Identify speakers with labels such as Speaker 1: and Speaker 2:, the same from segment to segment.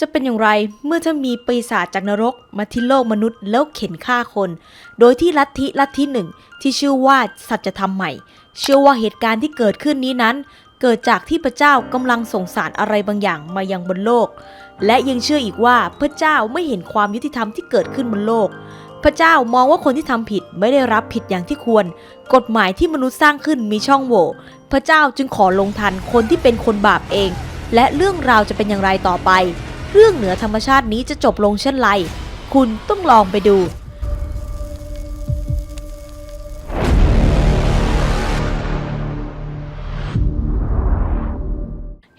Speaker 1: จะเป็นอย่างไรเมื่อถ้ามีปีศาจจากนรกมาที่โลกมนุษย์แล้วเข็นฆ่าคน โดยที่ลัทธิลัทธิหนึ่งที่ชื่อว่าสัจธรรมใหม่ เชื่อว่าเหตุการณ์ที่เกิดขึ้นนี้นั้น เกิดจากที่พระเจ้ากำลังส่งสารอะไรบางอย่างมายังบนโลก และยังเชื่ออีกว่าพระเจ้าไม่เห็นความยุติธรรมที่เกิดขึ้นบนโลก พระเจ้ามองว่าคนที่ทำผิดไม่ได้รับผิดอย่างที่ควร กฎหมายที่มนุษย์สร้างขึ้นมีช่องโหว่ พระเจ้าจึงขอลงทันคนที่เป็นคนบาปเอง และเรื่องราวจะเป็นอย่างไรต่อไป เรื่องเหนือธรรมชาตินี้จะจบลงเช่นไร คุณต้องลองไปดู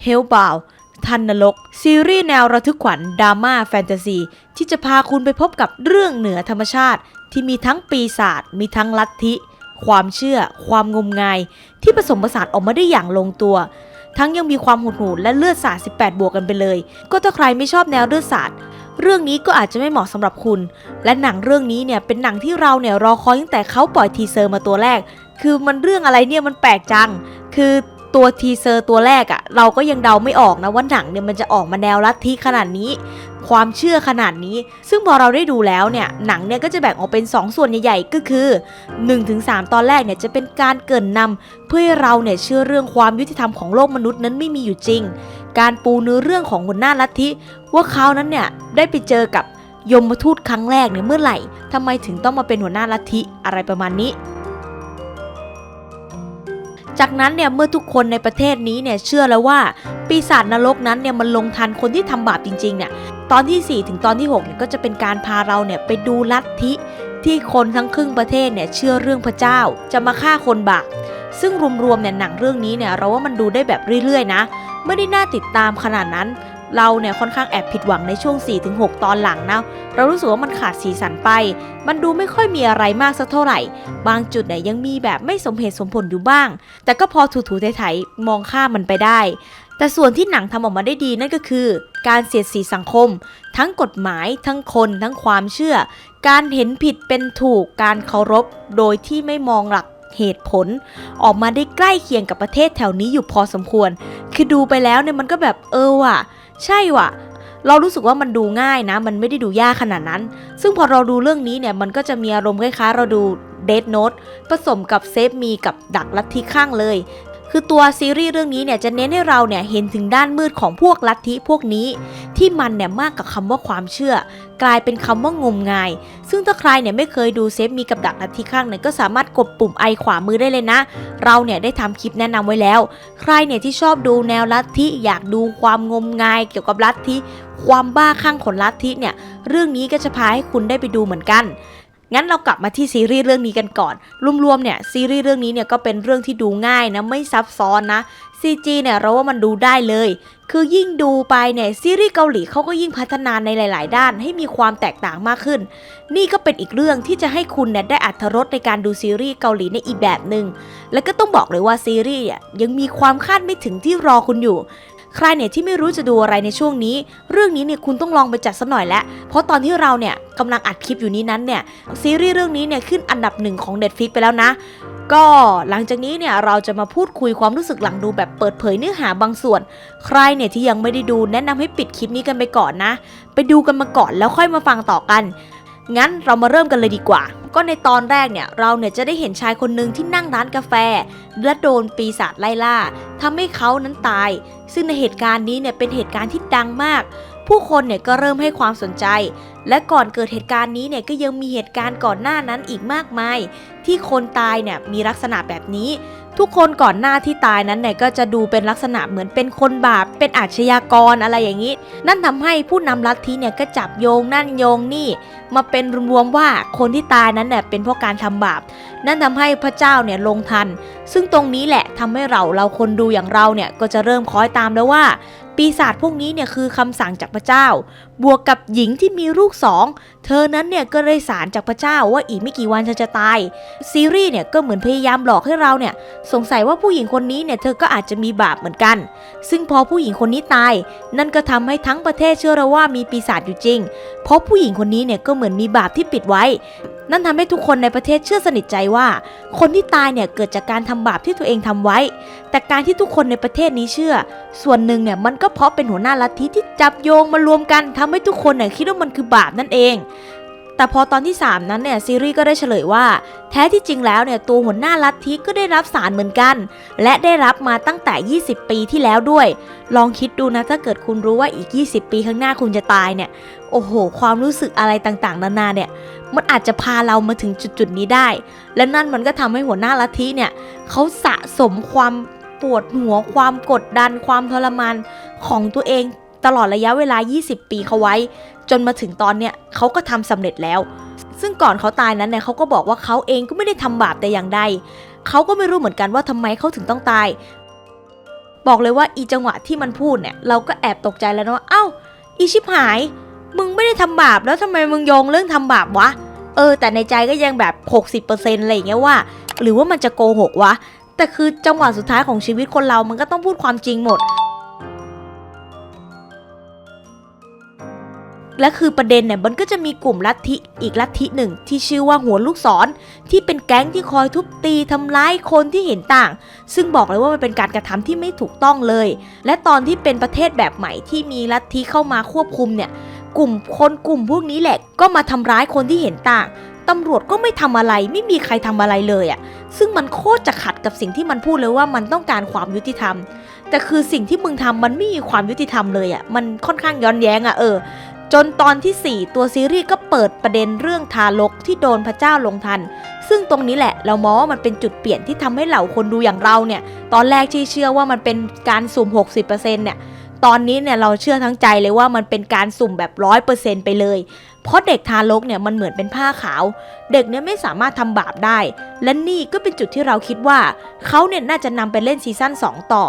Speaker 1: เฮลบาวทันนรก ซีรีส์แนวระทึกขวัญดราม่าแฟนตาซี ที่จะพาคุณไปพบกับเรื่องเหนือธรรมชาติ ที่มีทั้งปีศาจมีทั้งลัทธิ ความเชื่อ ความงมงาย ที่ผสมผสานออกมาได้อย่างลงตัว ทั้งยังมีความหดหู่และเลือดสาด 18 บวกกันไปเลย ก็ถ้าใครไม่ชอบแนวเลือดสาดเรื่องนี้ก็อาจจะไม่เหมาะสำหรับคุณ และหนังเรื่องนี้เนี่ยเป็นหนังที่เราเนี่ยรอคอยตั้งแต่เขาปล่อยทีเซอร์มาตัวแรก คือมันเรื่องอะไรเนี่ยมันแปลกจัง คือตัวทีเซอร์ตัวแรกอะ่ะเราก็ยังเดาไม่ออกนะว่าหนังเนี่ยมันจะออกมาแนวลัทธิขนาดนี้ ความเชื่อขนาดนี้ ซึ่งพอเราได้ดูแล้วเนี่ยหนังเนี่ยก็จะแบ่งออกเป็น 2 ส่วนใหญ่ๆก็คือ 1-3 ตอนแรกเนี่ยจะเป็นการเกินนำเพื่อให้เราเนี่ยเชื่อเรื่องความยุติธรรมของโลกมนุษย์นั้นไม่มีอยู่จริง การปูเนื้อเรื่องของหัวหน้าลัทธิว่าเขานั้นเนี่ยได้ไปเจอกับยมทูตครั้งแรกเนี่ยเมื่อไหร่ทำไมถึงต้องมาเป็นหัวหน้าลัทธิอะไรประมาณนี้จากนั้นเนี่ยเมื่อทุกคนในประเทศนี้เนี่ยเชื่อแล้วว่า ปีศาจนรกนั้นเนี่ยมันลงทันคนที่ทำบาปจริงๆเนี่ย ตอนที่ 4 ถึงตอนที่6เนี่ยก็จะเป็นการพาเราเนี่ยไปดูลัทธิที่คนทั้งครึ่งประเทศเนี่ยเชื่อเรื่องพระเจ้าจะมาฆ่าคนบาปซึ่งรวมๆเนี่ยหนังเรื่องนี้เนี่ยเราว่ามันดูได้แบบเรื่อยๆนะ ไม่ได้น่าติดตามขนาดนั้น เราเนี่ยค่อนข้างแอบผิดหวังในช่วง 4-6 ตอนหลังนะ เรารู้สึกว่ามันขาดสีสันไป มันดูไม่ค่อยมีอะไรมากสักเท่าไหร่ บางจุดเนี่ยยังมีแบบไม่สมเหตุสมผลอยู่บ้าง แต่ก็พอถูๆไถๆมองข้ามมันไปได้ แต่ส่วนที่หนังทำออกมาได้ดีนั่นก็คือ การเสียดสีสังคม ทั้งกฎหมาย ทั้งคน ทั้งความเชื่อ การเห็นผิดเป็นถูก การเคารพ โดยที่ไม่มองหลักเหตุผล ออกมาได้ใกล้เคียงกับประเทศแถวนี้อยู่พอสมควร คือดูไปแล้วเนี่ยมันก็แบบเออว่ะ ใช่ว่ะเรารู้สึกว่ามันดูง่ายนะ มันไม่ได้ดูยากขนาดนั้น ซึ่งพอเราดูเรื่องนี้เนี่ย มันก็จะมีอารมณ์คล้ายๆ เราดูเด n โน e ผสมกับเซฟมีกับดักลัทธิข้างเลย คือตัวซีรีส์เรื่องนี้เนี่ยจะเน้นให้เราเนี่ยเห็นถึงด้านมืดของพวกลัทธิพวกนี้ ที่มันเนี่ยมากกับคำว่าความเชื่อ กลายเป็นคำว่างมงาย ซึ่งถ้าใครเนี่ยไม่เคยดูเซฟมีกับดักลัทธิข้างเนี่ยก็สามารถกดปุ่มไอขวามือได้เลยนะ เราเนี่ยได้ทำคลิปแนะนำไว้แล้ว ใครเนี่ยที่ชอบดูแนวลัทธิอยากดูความงมงาย เกี่ยวกับลัทธิความบ้าคลั่งของลัทธิเนี่ยเรื่องนี้ก็จะพาให้คุณได้ไปดูเหมือนกัน งั้นเรากลับมาที่ซีรีส์เรื่องนี้กันก่อน รวมๆเนี่ยซีรีส์เรื่องนี้เนี่ยก็เป็นเรื่องที่ดูง่ายนะไม่ซับซ้อนนะ CG เนี่ยเราว่ามันดูได้เลย คือยิ่งดูไปเนี่ยซีรีส์เกาหลีเขาก็ยิ่งพัฒนาในหลาย ๆ ด้านให้มีความแตกต่างมากขึ้น นี่ก็เป็นอีกเรื่องที่จะให้คุณเนี่ยได้อัธรสในการดูซีรีส์เกาหลีในอีกแบบหนึ่งแล้วก็ต้องบอกเลยว่าซีรีส์อะยังมีความคาดไม่ถึงที่รอคุณอยู่ ใครเนี่ยที่ไม่รู้จะดูอะไรในช่วงนี้ เรื่องนี้เนี่ยคุณต้องลองไปจัดสักหน่อยแล้วเพราะตอนที่เราเนี่ยกำลังอัดคลิปอยู่นี้นั้นเนี่ยซีรีส์เรื่องนี้เนี่ยขึ้นอันดับหนึ่งของ Netflix ไปแล้วนะก็หลังจากนี้เนี่ยเราจะมาพูดคุยความรู้สึกหลังดูแบบเปิดเผยเนื้อหาบางส่วน ใครเนี่ยที่ยังไม่ได้ดูแนะนำให้ปิดคลิปนี้กันไปก่อนนะ ไปดูกันมาก่อนแล้วค่อยมาฟังต่อกัน งั้นเรามาเริ่มกันเลยดีกว่า ก็ในตอนแรกเนี่ยเราเนี่ยจะได้เห็นชายคนหนึ่งที่นั่งร้านกาแฟ และโดนปีศาจไล่ล่าทำให้เขานั้นตาย ซึ่งในเหตุการณ์นี้เนี่ยเป็นเหตุการณ์ที่ดังมาก ผู้คนเนี่ยก็เริ่มให้ความสนใจ และก่อนเกิดเหตุการณ์นี้เนี่ยก็ยังมีเหตุการณ์ก่อนหน้านั้นอีกมากมาย ที่คนตายเนี่ยมีลักษณะแบบนี้ ทุกคนก่อนหน้าที่ตายนั้นเนี่ยก็จะดูเป็นลักษณะเหมือนเป็นคนบาป เป็นอาชญากรอะไรอย่างนี้ นั่นทำให้ผู้นำลัทธิเนี่ยก็จับโยงนั่นโยงนี่ มาเป็นรวมว่าคนที่ตายนั้นเนี่ยเป็นเพราะการทำบาป นั่นทำให้พระเจ้าเนี่ยลงทัน ซึ่งตรงนี้แหละทำให้เราเราคนดูอย่างเราเนี่ยก็จะเริ่มคอยตามแล้วว่าปีศาจพวกนี้เนี่ยคือคำสั่งจากพระเจ้า บวกกับหญิงที่มีลูกสอง เธอนั้นเนี่ยก็ได้สารจากพระเจ้าว่าอีกไม่กี่วันเธอจะตาย ซีรีส์เนี่ยก็เหมือนพยายามหลอกให้เราเนี่ยสงสัยว่าผู้หญิงคนนี้เนี่ยเธอก็อาจจะมีบาปเหมือนกัน ซึ่งพอผู้หญิงคนนี้ตาย นั่นก็ทำให้ทั้งประเทศเชื่อแล้วว่ามีปีศาจอยู่จริง เพราะผู้หญิงคนนี้เนี่ยก็เหมือนมีบาปที่ปิดไว้ นั่นทำให้ทุกคนในประเทศเชื่อสนิทใจว่า คนที่ตายเนี่ยเกิดจากการทำบาปที่ตัวเองทำไว้ แต่การที่ทุกคนในประเทศนี้เชื่อ ส่วนหนึ่งเนี่ยมันก็เพราะเป็นหัวหน้าลัทธิที่จับโยงมารวมกันทำให้ทุกคนเนี่ยคิดว่ามันคือบาปนั่นเอง แต่พอตอนที่ 3 นั้นเนี่ยซีรีส์ก็ได้เฉลยว่า แท้ที่จริงแล้วเนี่ยตัวหัวหน้าลัทธิก็ได้รับสารเหมือนกัน และได้รับมาตั้งแต่ 20 ปีที่แล้วด้วย ลองคิดดูนะถ้าเกิดคุณรู้ว่าอีก 20 ปีข้างหน้าคุณจะตายเนี่ยโอ้โห ความรู้สึกอะไรต่างๆ นานาเนี่ยมันอาจจะพาเรามาถึงจุดๆนี้ได้ และนั่นมันก็ทำให้หัวหน้าลัทธิเนี่ยเขาสะสมความปวดหัวความกดดันความทรมานของตัวเอง ตลอดระยะเวลา 20 ปีเขาไว้ จนมาถึงตอนเนี้ยเขาก็ทำสำเร็จแล้ว ซึ่งก่อนเขาตายนั้นเนี่ยเขาก็บอกว่าเขาเองก็ไม่ได้ทำบาปแต่อย่างใดเขาก็ไม่รู้เหมือนกันว่าทำไมเขาถึงต้องตาย บอกเลยว่าอีจังหวะที่มันพูดเนี่ยเราก็แอบตกใจแล้วนะว่าเอ้า อีชิบหาย มึงไม่ได้ทำบาปแล้วทำไมมึงโยงเรื่องทำบาปวะเออ แต่ในใจก็ยังแบบ 60%อะไรอย่างเงี้ยว่า หรือว่ามันจะโกหกวะแต่คือจังหวะสุดท้ายของชีวิตคนเรามันก็ต้องพูดความจริงหมด และคือประเด็นเนี่ยมันก็จะมีกลุ่มลัทธิอีกลัทธิหนึ่งที่ชื่อว่าหัวลูกศร ที่เป็นแก๊งที่คอยทุบตีทำร้ายคนที่เห็นต่าง ซึ่งบอกเลยว่ามันเป็นการกระทำที่ไม่ถูกต้องเลย และตอนที่เป็นประเทศแบบใหม่ที่มีลัทธิเข้ามาควบคุมเนี่ยกลุ่มคนกลุ่มพวกนี้แหละ ก็มาทำร้ายคนที่เห็นต่างตำรวจก็ไม่ทำอะไรไม่มีใครทำอะไรเลยอะ่ะ ซึ่งมันโคตรจะขัดกับสิ่งที่มันพูดเลยว่ามันต้องการความยุติธรรม แต่คือสิ่งที่มึงทำมันไม่มีความยุติธรรมเลยอะ่ะ มันค่อนข้างย้อนแย้งอะ่ะเออ จนตอนที่ 4 ตัวซีรีส์ก็เปิดประเด็นเรื่องทารกที่โดนพระเจ้าลงทัน ซึ่งตรงนี้แหละเรามองว่ามันเป็นจุดเปลี่ยนที่ทำให้เหล่าคนดูอย่างเราเนี่ย ตอนแรกที่เชื่อว่ามันเป็นการสุ่ม 60%เนี่ย ตอนนี้เนี่ยเราเชื่อทั้งใจเลยว่ามันเป็นการสุ่มแบบร้อยเปอร์เซ็นไปเลย เพราะเด็กทารกเนี่ยมันเหมือนเป็นผ้าขาว เด็กเนี่ยไม่สามารถทำบาปได้ และนี่ก็เป็นจุดที่เราคิดว่าเขาเนี่ยน่าจะนำไปเล่นซีซั่น2 ต่อ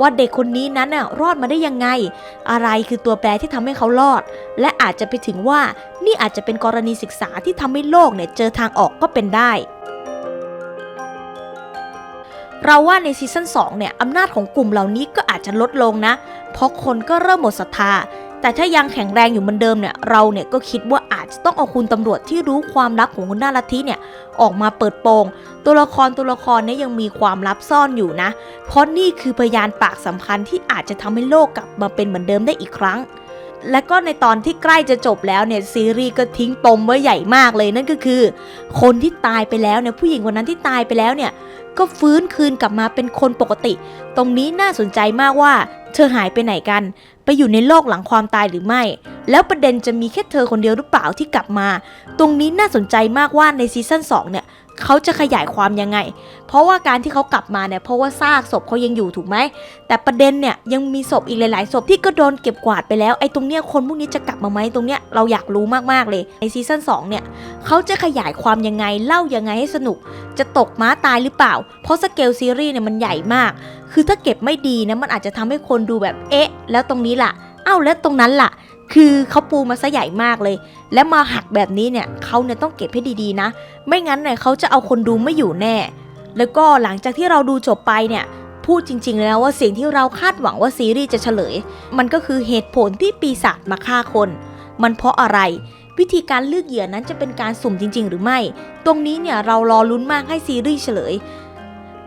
Speaker 1: ว่าเด็กคนนี้นั้นน่ะรอดมาได้ยังไง อะไรคือตัวแปรที่ทำให้เขารอด และอาจจะไปถึงว่านี่อาจจะเป็นกรณีศึกษาที่ทำให้โลกเนี่ยเจอทางออกก็เป็นได้เราว่าในซีซั่น2เนี่ยอำนาจของกลุ่มเหล่านี้ก็อาจจะลดลงนะ เพราะคนก็เริ่มหมดศรัทธา แต่ถ้ายังแข็งแรงอยู่เหมือนเดิมเนี่ย เราเนี่ยก็คิดว่าอาจจะต้องเอาคุณตำรวจที่รู้ความลับของคุณหน้าลัทธิเนี่ย ออกมาเปิดโปง ตัวละครตัวละครเนี่ยยังมีความลับซ่อนอยู่นะ เพราะนี่คือพยานปากสำคัญที่อาจจะทำให้โลกกลับมาเป็นเหมือนเดิมได้อีกครั้ง และก็ในตอนที่ใกล้จะจบแล้วเนี่ยซีรีส์ก็ทิ้งปมไว้ใหญ่มากเลยนั่นก็คือ คนที่ตายไปแล้วเนี่ยผู้หญิงคนนั้นที่ตายไปแล้วเนี่ย ก็ฟื้นคืนกลับมาเป็นคนปกติ ตรงนี้น่าสนใจมากว่า เธอหายไปไหนกัน ไปอยู่ในโลกหลังความตายหรือไม่ แล้วประเด็นจะมีแค่เธอคนเดียวหรือเปล่าที่กลับมา ตรงนี้น่าสนใจมากว่าในซีซั่น2เนี่ย เขาจะขยายความยังไง เพราะว่าการที่เขากลับมาเนี่ยเพราะว่าซากศพเขายังอยู่ถูกไหม แต่ประเด็นเนี่ยยังมีศพอีกหลาย ๆ ศพที่ก็โดนเก็บกวาดไปแล้วไอ้ตรงเนี้ยคนพวกนี้จะกลับมาไหมตรงเนี้ยเราอยากรู้มาก ๆ เลยในซีซั่น2เนี่ยเขาจะขยายความยังไงเล่ายังไงให้สนุก จะตกม้าตายหรือเปล่า เพราะสเกลซีรีส์เนี่ยมันใหญ่มาก คือถ้าเก็บไม่ดีนะมันอาจจะทำให้คนดูแบบเอ๊ะ แล้วตรงนี้ล่ะเอ้าแล้วตรงนั้นล่ะ คือเขาปูมาซะใหญ่มากเลย และมาหักแบบนี้เนี่ยเขาเนี่ยต้องเก็บให้ดีๆนะ ไม่งั้นเนี่ยเขาจะเอาคนดูไม่อยู่แน่ แล้วก็หลังจากที่เราดูจบไปเนี่ยพูดจริงๆแล้วว่าสิ่งที่เราคาดหวังว่าซีรีส์จะเฉลย มันก็คือเหตุผลที่ปีศาจมาฆ่าคน มันเพราะอะไรวิธีการเลือกเหยื่อนั้นจะเป็นการสุ่มจริง ๆ หรือไม่ ตรงนี้เนี่ยเรารอลุ้นมากให้ซีรีส์เฉลย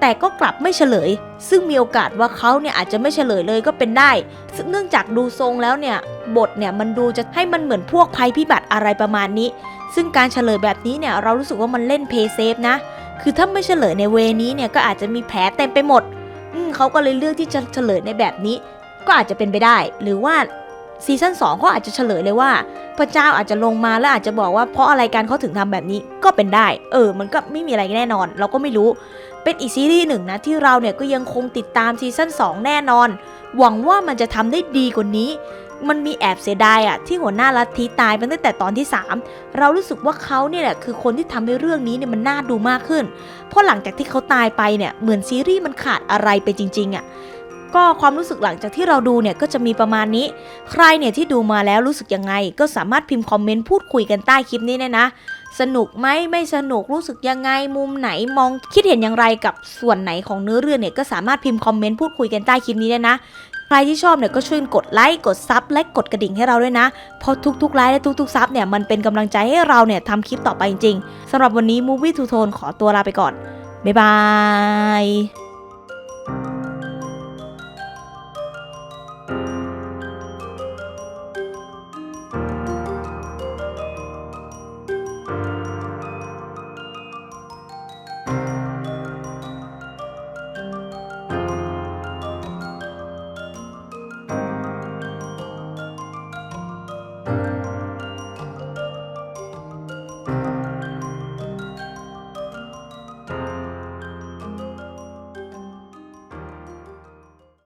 Speaker 1: แต่ก็กลับไม่เฉลย ซึ่งมีโอกาสว่าเขาเนี่ยอาจจะไม่เฉลยเลยก็เป็นได้ ซึ่งเนื่องจากดูทรงแล้วเนี่ยบทเนี่ยมันดูจะให้มันเหมือนพวกภัยพิบัติอะไรประมาณนี้ ซึ่งการเฉลยแบบนี้เนี่ยเรารู้สึกว่ามันเล่นเพย์เซฟนะ คือถ้าไม่เฉลยในเวนี้เนี่ยก็อาจจะมีแผลเต็มไปหมดอืมเขาก็เลยเลือกที่จะเฉลยในแบบนี้ ก็อาจจะเป็นไปได้ หรือว่าซีซั่น2เขาอาจจะเฉลยเลยว่า พระเจ้าอาจจะลงมาแล้วอาจจะบอกว่าเพราะอะไรกันเขาถึงทำแบบนี้ก็เป็นได้ เออ มันก็ไม่มีอะไรแน่นอน เราก็ไม่รู้ เป็นอีกซีรีส์หนึ่งนะที่เราเนี่ยก็ยังคงติดตามซีซั่น2 แน่นอน หวังว่ามันจะทำได้ดีกว่านี้ มันมีแอบเสียดายอะที่หัวหน้าลัทธิตายไปตั้งแต่ตอนที่ 3 เรารู้สึกว่าเขาเนี่ยแหละคือคนที่ทำให้เรื่องนี้เนี่ยมันน่าดูมากขึ้น เพราะหลังจากที่เขาตายไปเนี่ยเหมือนซีรีส์มันขาดอะไรไปจริงๆอะ่ะ ก็ความรู้สึกหลังจากที่เราดูเนี่ยก็จะมีประมาณนี้ ใครเนี่ยที่ดูมาแล้วรู้สึกยังไง ก็สามารถพิมพ์คอมเมนต์พูดคุยกันใต้คลิปนี้เนี่ยนะ สนุกไหมไม่สนุกรู้สึกยังไง มุมไหนมองคิดเห็นอย่างไรกับส่วนไหนของเนื้อเรื่องเนี่ยก็สามารถพิมพ์คอมเมนต์พูดคุยกันใต้คลิปนี้ได้นะใครที่ชอบเนี่ยก็ช่วยกดไลค์กดซับและกดกระดิ่งให้เราด้วยนะ เพราะทุกๆไลค์และทุกๆซับเนี่ยมันเป็นกำลังใจให้เราเนี่ยทำคลิปต่อไปจริงๆสำหรับวันนี้ Movie to Tone ขอตัวลาไปก่อน บ๊ายบาย